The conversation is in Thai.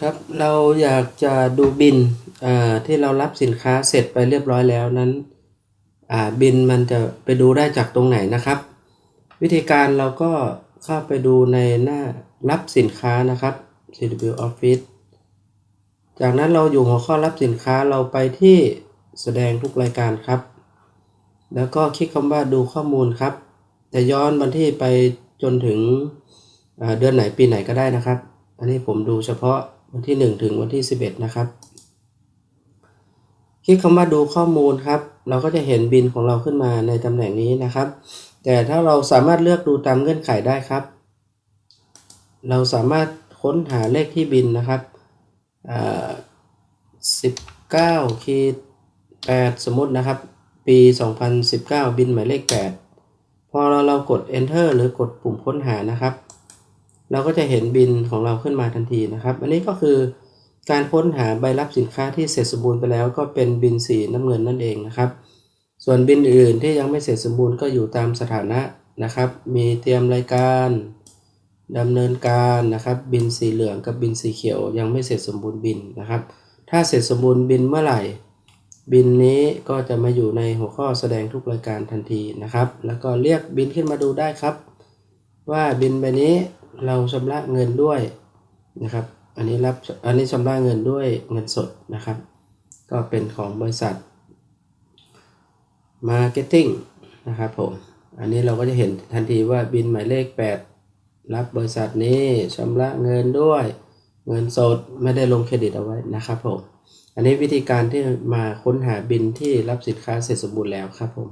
ครับเราอยากจะดูบินที่เรารับสินค้าเสร็จไปเรียบร้อยแล้วนั้นบินมันจะไปดูได้จากตรงไหนนะครับ วิธีการเราก็เข้าไปดูในหน้ารับสินค้านะครับ CW Office จากนั้นเราอยู่หัวข้อรับสินค้าเราไปที่แสดงทุกรายการครับ แล้วก็คลิกคำว่าดูข้อมูลครับจะย้อนวันที่ไปจนถึงเดือนไหนปีไหนก็ได้นะครับ อันนี้ผมดูเฉพาะ วันที่ 1 ถึงวันที่ 11 นะครับ คลิกคำว่าดูข้อมูลครับ เราก็จะเห็นบินของเราขึ้นมาในตำแหน่งนี้นะครับ แต่ถ้าเราสามารถเลือกดูตามเงื่อนไขได้ครับ เราสามารถค้นหาเลขที่บินนะครับ19ขีด8สมมตินะครับ ปี 2019 บินหมายเลข 8 พอเราเรากด enter หรือกดปุ่มค้นหานะครับ เราก็จะเห็นบินของเราขึ้นมาทันทีนะครับ อันนี้ก็คือการค้นหาใบรับสินค้าที่เสร็จสมบูรณ์ไปแล้วก็เป็นบินสีน้ำเงินนั่นเองนะครับ ส่วนบินอื่นที่ยังไม่เสร็จสมบูรณ์ก็อยู่ตามสถานะนะครับ มีเตรียมรายการดำเนินการนะครับ บินสีเหลืองกับบินสีเขียว ยังไม่เสร็จสมบูรณ์บินนะครับ ถ้าเสร็จสมบูรณ์บินเมื่อไหร่ บินนี้ก็จะมาอยู่ในหัวข้อแสดงทุกรายการทันทีนะครับ แล้วก็เรียกบินขึ้นมาดูได้ครับ ว่าบินใบนี้ เราชำระเงินด้วยนะครับ อันนี้รับอันนี้ชำระเงินด้วยเงินสดนะครับ ก็เป็นของบริษัท Marketing นะครับผมอันนี้เราก็จะเห็นทันทีว่าบินหมายเลข 8 รับบริษัทนี้ชำระเงินด้วยเงินสดไม่ได้ลงเครดิตเอาไว้นะครับผมอันนี้วิธีการที่มาค้นหาบินที่รับสินค้าเสร็จสมบูรณ์แล้วครับผม